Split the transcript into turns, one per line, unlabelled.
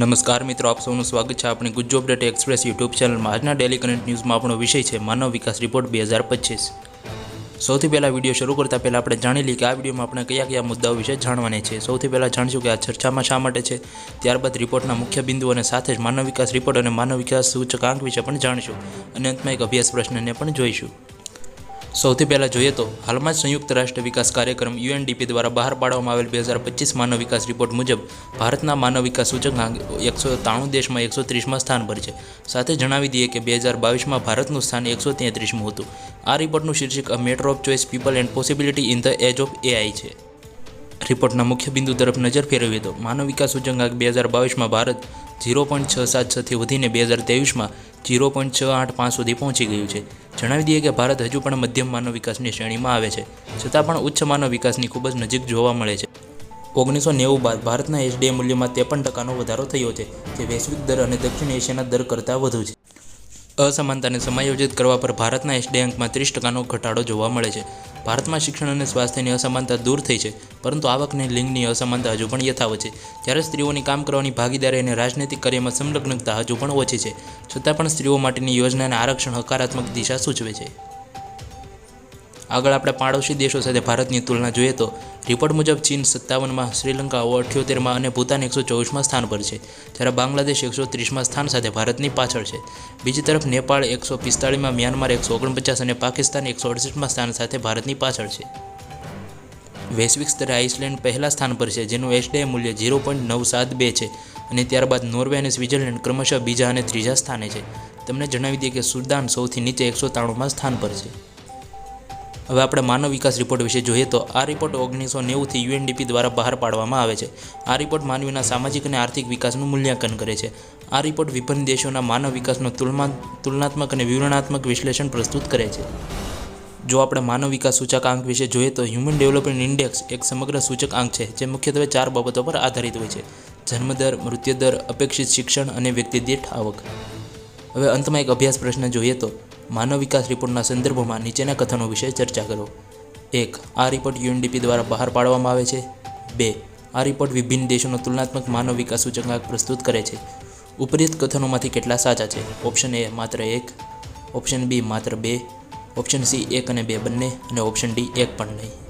નમસ્કાર મિત્રો, આપ સૌનું સ્વાગત છે આપણી ગુજ્જુ અપડેટ એક્સપ્રેસ યુટ્યુબ ચેનલમાં. આજના ડેલી કરંટ ન્યૂઝમાં આપણો વિષય છે માનવ વિકાસ રિપોર્ટ બે હજાર પચીસ. સૌથી પહેલાં વીડિયો શરૂ કરતાં પહેલાં આપણે જાણી લઈએ કે આ વિડીયોમાં આપણે કયા કયા મુદ્દાઓ વિશે જાણવાના છે સૌથી પહેલાં જાણીશું કે આ ચર્ચામાં શા માટે છે, ત્યારબાદ રિપોર્ટના મુખ્ય બિંદુઓ અને સાથે જ માનવ વિકાસ રિપોર્ટ અને માનવ વિકાસ સૂચકાંક વિશે પણ જાણીશું. અને અંતમાં એક અભ્યાસ પ્રશ્નને પણ જોઈશું. સૌથી પહેલાં જોઈએ તો હાલમાં જ સંયુક્ત રાષ્ટ્ર વિકાસ કાર્યક્રમ યુએનડીપી દ્વારા બહાર પાડવામાં આવેલ બે હજાર પચીસ માનવ વિકાસ રિપોર્ટ મુજબ ભારતના માનવ વિકાસ સૂચકાંક એકસો ત્રાણું દેશમાં એકસો ત્રીસમાં સ્થાન પર છે. સાથે જણાવી દઈએ કે બે હજાર બાવીસમાં ભારતનું સ્થાન એકસો તેત્રીસમું હતું. આ રિપોર્ટનું શીર્ષક a matter of choice, people and possibility in the age of AI છે. રિપોર્ટના મુખ્ય બિંદુ તરફ નજર ફેરવીએ તો માનવ વિકાસ સૂચકાંક બે હજાર બાવીસમાં ભારત ઝીરો પોઈન્ટ છ સાત છથી વધીને બે હજાર ત્રેવીસમાં ઝીરો પોઈન્ટ છ આઠ પાંચ સુધી પહોંચી ગયું છે. જણાવી દઈએ કે ભારત હજુ પણ મધ્યમ માનવ વિકાસની શ્રેણીમાં આવે છે. છતાં પણ ઉચ્ચ માનવ વિકાસની ખૂબ જ નજીક જોવા મળે છે. ઓગણીસો નેવું બાદ ભારતના એસડીએ મૂલ્યમાં ત્રેપન ટકાનો વધારો થયો છે, જે વૈશ્વિક દર અને દક્ષિણ એશિયાના દર કરતાં વધુ છે. અસમાનતાને સમાયોજિત કરવા પર ભારતના એસડી અંકમાં ત્રીસ ટકાનો ઘટાડો જોવા મળે છે. ભારતમાં શિક્ષણ અને સ્વાસ્થ્યની અસમાનતા દૂર થઈ છે, પરંતુ આવકને લિંગની અસમાનતા હજુ પણ યથાવત છે. જ્યારે સ્ત્રીઓની કામ કરવાની ભાગીદારી અને રાજનૈતિક કાર્યમાં સંલગ્નતા હજુ પણ ઓછી છે, છતાં પણ સ્ત્રીઓ માટેની યોજના અને આરક્ષણ હકારાત્મક દિશા સૂચવે છે. આગળ આપણે પાડોશી દેશો સાથે ભારતની તુલના જોઈએ તો રિપોર્ટ મુજબ ચીન સત્તાવનમાં શ્રીલંકા અઠ્યોતેરમાં અને ભૂતાન એકસો ચોવીસમાં સ્થાન પર છે. જ્યારે બાંગ્લાદેશ એકસો ત્રીસમાં સ્થાન સાથે ભારતની પાછળ છે. બીજી તરફ નેપાળ એકસો પિસ્તાળીસમાં મ્યાનમાર એકસો ઓગણપચાસ અને પાકિસ્તાન એકસો અડસઠમાં સ્થાન સાથે ભારતની પાછળ છે. વૈશ્વિક સ્તરે આઇસલેન્ડ પહેલા સ્થાન પર છે, જેનું એસડીઆઈ મૂલ્ય ઝીરો પોઈન્ટ નવ સાત બે છે અને ત્યારબાદ નોર્વે અને સ્વિટ્ઝરલેન્ડ ક્રમશઃ બીજા અને ત્રીજા સ્થાને છે. તમને જણાવી દઈએ કે સુદાન સૌથી નીચે એકસો ત્રાણુંમાં સ્થાન પર છે. હવે આપણે માનવ વિકાસ રિપોર્ટ વિશે જોઈએ તો આ રિપોર્ટ ઓગણીસો નેવુંથી યુએનડીપી દ્વારા બહાર પાડવામાં આવે છે. આ રિપોર્ટ માનવીના સામાજિક અને આર્થિક વિકાસનું મૂલ્યાંકન કરે છે. આ રિપોર્ટ વિભિન્ન દેશોના માનવ વિકાસનો તુલના તુલનાત્મક અને વિવરણાત્મક વિશ્લેષણ પ્રસ્તુત કરે છે. જો આપણે માનવ વિકાસ સૂચકાંક વિશે જોઈએ તો હ્યુમન ડેવલપમેન્ટ ઇન્ડેક્સ એક સમગ્ર સૂચકાંક છે, જે મુખ્યત્વે ચાર બાબતો પર આધારિત હોય છે. જન્મદર મૃત્યુદર અપેક્ષિત શિક્ષણ અને વ્યક્તિ દીઠ આવક. હવે અંતમાં એક અભ્યાસ પ્રશ્ન જોઈએ તો માનવ વિકાસ રિપોર્ટના સંદર્ભમાં નીચેના કથનો વિશે ચર્ચા કરો. એક, આ રિપોર્ટ યુએનડીપી દ્વારા બહાર પાડવામાં આવે છે. બે, આ રિપોર્ટ વિભિન્ન દેશોનો તુલનાત્મક માનવ વિકાસ સૂચકાંક પ્રસ્તુત કરે છે. ઉપરીત કથનોમાંથી કેટલા સાચા છે? ઓપ્શન એ માત્ર એક, ઓપ્શન બી માત્ર બે, ઓપ્શન સી એક અને બે બંને, અને ઓપ્શન ડી એક પણ નહીં.